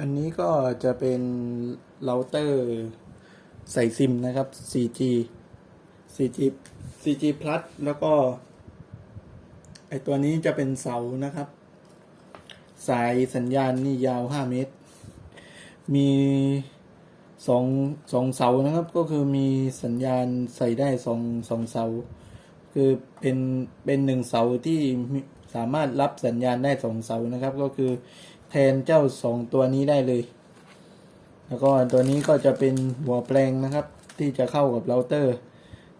อันนี้ก็จะเป็นเราเตอร์ใส่ซิมนะครับ 4G 4G 4G plus แล้วก็ ไอตัวนี้จะเป็นเสานะครับ สายสัญญาณนี่ยาว 5 เมตร มีสองสองเสานะครับ ก็คือมีสัญญาณใส่ได้สองสองเสา คือเป็นเป็นหนึ่งเสาที่สามารถรับสัญญาณได้สองเสานะครับ ก็คือ แทนเจ้าสองตัวนี้ได้เลย แล้วก็ตัวนี้ก็จะเป็นหัวแปลงนะครับ ที่จะเข้ากับเราเตอร์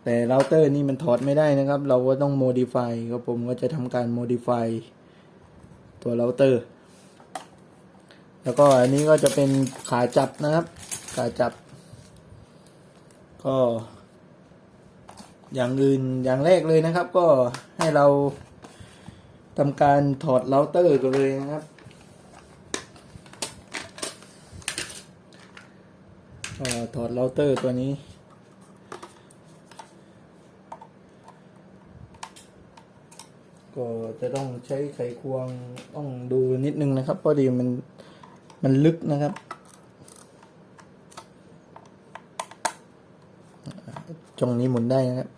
แต่เราเตอร์นี่มันถอดไม่ได้นะครับ เราก็ต้อง modify ครับผมก็จะทำการ modify ตัวเราเตอร์ แล้วก็อันนี้ก็จะเป็นขาจับนะครับ ขาจับ ก็อย่างอื่นอย่างแรกเลยนะครับ ก็ให้เราทำการถอดเราเตอร์กันเลยนะครับ ถอดเราเตอร์ตัวนี้ ก็จะต้องใช้ไขควงต้องดูนิดนึงนะครับเพราะดีมันมันลึกนะครับตรงนี้หมุนได้นะครับ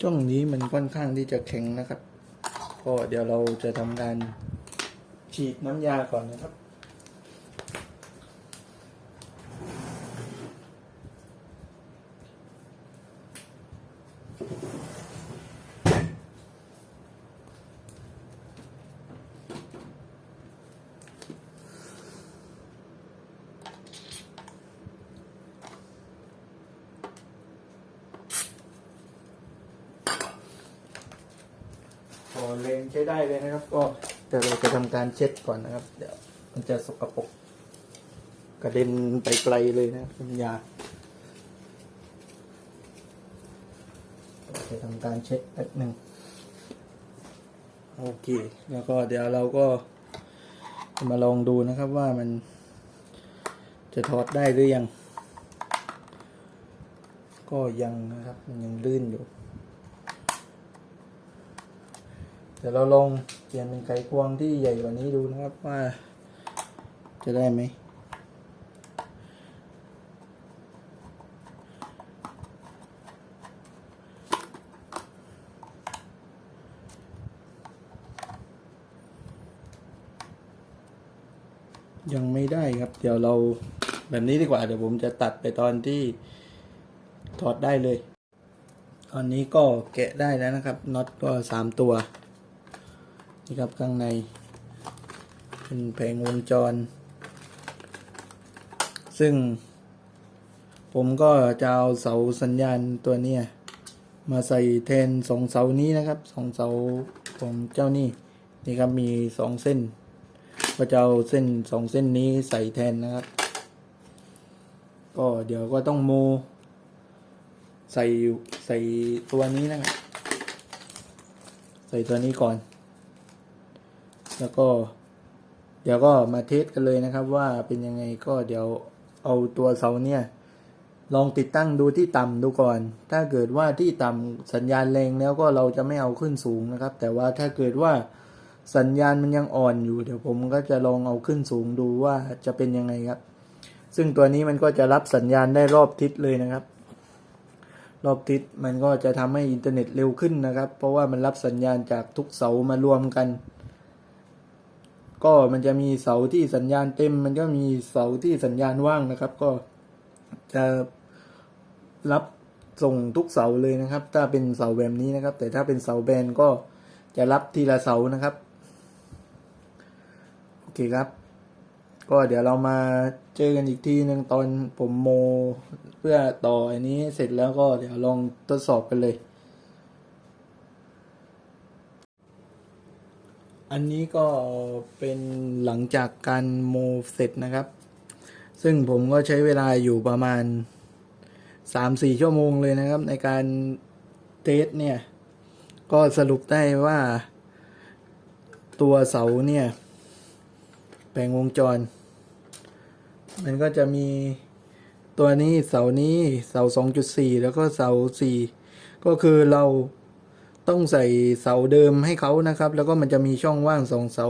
ช่วงนี้มันค่อนข้างที่จะแข็งนะครับ ก็เดี๋ยวเราจะทำการฉีดน้ำยาก่อนนะครับ เลนใช้ได้เลยนะครับ ก็เดี๋ยวเราจะทำการเช็ดก่อนนะครับ เดี๋ยวมันจะสกปรกกระเด็นไปไกลเลยนะครันยาจะทำการเช็ดแป๊บหนึ่งโอเค แล้วก็เดี๋ยวเราก็มาลองดูนะครับว่ามันจะถอดได้หรือยัง ก็ยังนะครับมันยังลื่นอยู่ เดี๋ยวเราลองเปลี่ยนเป็นไขควงที่ใหญ่กว่านี้ดูนะครับว่า จะได้ไหมยังไม่ได้ครับ เดี๋ยวเราแบบนี้ดีกว่า เดี๋ยวผมจะตัดไปตอนที่ถอดได้เลย ตอนนี้ก็แกะได้แล้วนะครับน็อตก็สามตัว นี่ครับข้างใน เป็นแผงวงจร ซึ่ง ผมก็จะเอาเสาสัญญาณตัวนี้มาใส่แทนสองเสานี้นะครับสองเสาของเจ้านี่นี่ครับมีสองเส้น ก็จะเอาเส้นสองเส้นนี้ใส่แทนนะครับ ก็เดี๋ยวก็ต้องโม ใส่ใส่ตัวนี้นะครับ ใส่ตัวนี้ก่อน แล้วก็ เดี๋ยวก็มาเทสกันเลยนะครับ ว่าเป็นยังไงก็เดี๋ยวเอาตัวเสาเนี่ย ลองติดตั้งดูที่ต่ำดูก่อน ถ้าเกิดว่าที่ต่ำสัญญาณแรงแล้วก็เราจะไม่เอาขึ้นสูงนะครับ แต่ว่าถ้าเกิดว่าสัญญาณมันยังอ่อนอยู่ เดี๋ยวผมก็จะลองเอาขึ้นสูงดูว่าจะเป็นยังไงครับ ซึ่งตัวนี้มันก็จะรับสัญญาณได้รอบทิศเลยนะครับ รอบทิศมันก็จะทำให้อินเทอร์เน็ตเร็วขึ้นนะครับ เพราะว่ามันรับสัญญาณจากทุกเสามารวมกัน ก็มันจะมีเสาที่สัญญาณเต็ม มันก็มีเสาที่สัญญาณว่างนะครับ ก็จะรับส่งทุกเสาเลยนะครับ ถ้าเป็นเสาแบบนี้นะครับ แต่ถ้าเป็นเสาแบนก็จะรับทีละเสานะครับโอเคครับ ก็เดี๋ยวเรามาเจอกันอีกทีหนึ่งตอนผมโม เพื่อต่ออันนี้เสร็จแล้วก็เดี๋ยวลองทดสอบกันเลย อันนี้ก็เป็นหลังจากการโมเสร็จนะครับ ซึ่งผมก็ใช้เวลาอยู่ประมาณสามสี่ชั่วโมงเลยนะครับ ในการเทสเนี่ย ก็สรุปได้ว่าตัวเสาเนี่ยแปลงวงจร มันก็จะมีตัวนี้เสานี้เสา 2.4 แล้วก็เสา 4 ก็คือเรา ต้องใส่เสาเดิมให้เขานะครับ แล้วก็มันจะมีช่องว่างสองเสา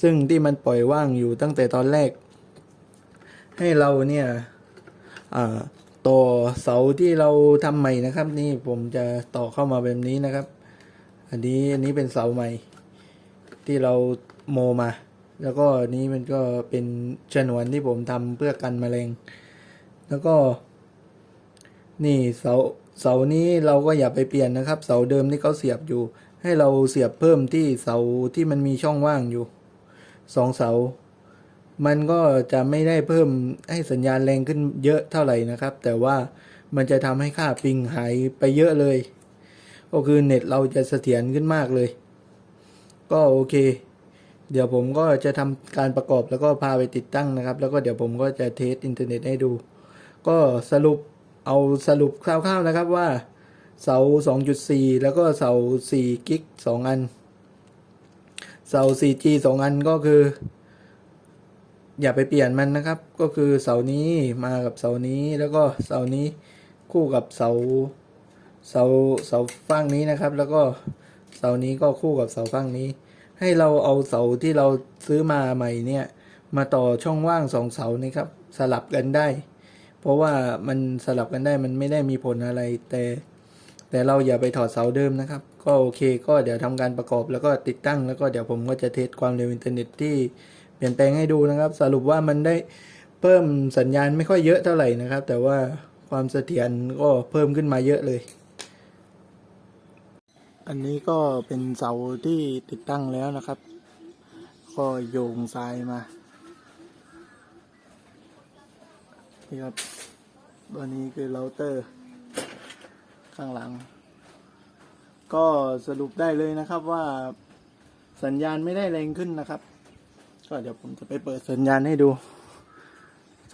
ซึ่งที่มันปล่อยว่างอยู่ตั้งแต่ตอนแรก ให้เราเนี่ยต่อเสาที่เราทำใหม่นะครับ นี่ผมจะต่อเข้ามาแบบนี้นะครับ อันนี้อันนี้เป็นเสาใหม่ ที่เราโมมา แล้วก็อันนี้มันก็เป็นฉนวนที่ผมทำเพื่อกันแมลงแล้วก็ นี่เสาเสานี้เราก็อย่าไปเปลี่ยนนะครับ เสาเดิมที่เขาเสียบอยู่ ให้เราเสียบเพิ่มที่เสาที่มันมีช่องว่างอยู่สองเสา มันก็จะไม่ได้เพิ่มให้สัญญาณแรงขึ้นเยอะเท่าไหร่นะครับ แต่ว่ามันจะทำให้ค่าปิงหายไปเยอะเลย ก็คือเน็ตเราจะเสถียรขึ้นมากเลย ก็โอเค เดี๋ยวผมก็จะทำการประกอบแล้วก็พาไปติดตั้งนะครับ แล้วก็เดี๋ยวผมก็จะเทสอินเทอร์เน็ตให้ดู ก็สรุป เอาสรุปคร่าวๆนะครับว่าเสา 2.4 แล้วก็เสา 4 กิก 2 อัน เสา 4G 2 อันก็คือ อย่าไปเปลี่ยนมันนะครับ ก็คือเสานี้มากับเสานี้แล้วก็เสานี้คู่กับเสาเสาเสาฝั่งนี้นะครับ แล้วก็เสานี้ก็คู่กับเสาฝั่งนี้ ให้เราเอาเสาที่เราซื้อมาใหม่เนี่ย มาต่อช่องว่างสองเสานี้ครับ สลับกันได้ เพราะว่ามันสลับกันได้มันไม่ได้มีผลอะไร แต่แต่เราอย่าไปถอดเสาเดิมนะครับ ก็โอเคก็เดี๋ยวทำการประกอบแล้วก็ติดตั้งแล้วก็เดี๋ยวผมก็จะเทสความเร็วอินเทอร์เน็ตที่เปลี่ยนแปลงให้ดูนะครับ สรุปว่ามันได้เพิ่มสัญญาณไม่ค่อยเยอะเท่าไหร่นะครับ แต่ว่าความเสถียรก็เพิ่มขึ้นมาเยอะเลย อันนี้ก็เป็นเสาที่ติดตั้งแล้วนะครับ ก็โยงทรายมา นี่ครับตัวนี้คือเราเตอร์ ข้างหลัง ก็สรุปได้เลยนะครับว่าสัญญาณไม่ได้แรงขึ้นนะครับ ก็เดี๋ยวผมจะไปเปิดสัญญาณให้ดู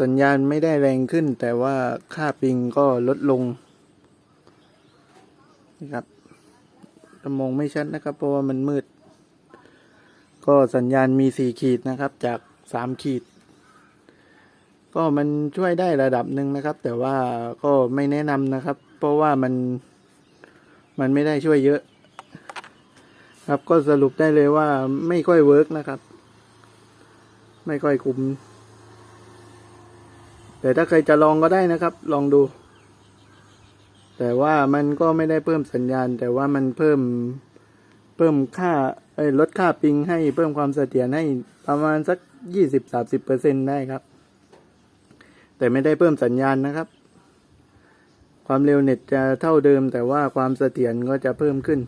สัญญาณไม่ได้แรงขึ้น แต่ว่าค่าปิงก็ลดลงนี่ครับมองไม่ชัดนะครับ เพราะว่ามันมืด ก็สัญญาณมีสี่ขีดนะครับ จากสามขีด ก็มันช่วยได้ระดับหนึ่งนะครับ แต่ว่าก็ไม่แนะนำนะครับ เพราะว่ามันมันไม่ได้ช่วยเยอะ ครับก็สรุปได้เลยว่าไม่ค่อยเวิร์กนะครับ ไม่ค่อยคุ้มแต่ถ้าใครจะลองก็ได้นะครับ ลองดู แต่ว่ามันก็ไม่ได้เพิ่มสัญญาณ แต่ว่ามันเพิ่มเพิ่มค่าลดค่าปิงให้เพิ่มความเสถียรให้ประมาณสักยี่สิบสาสิบเปอร์เซ็นได้ครับ แต่ไม่ได้เพิ่มสัญญาณนะครับ ความเร็วเน็ตจะเท่าเดิม แต่ว่าความเสถียรก็จะเพิ่มขึ้น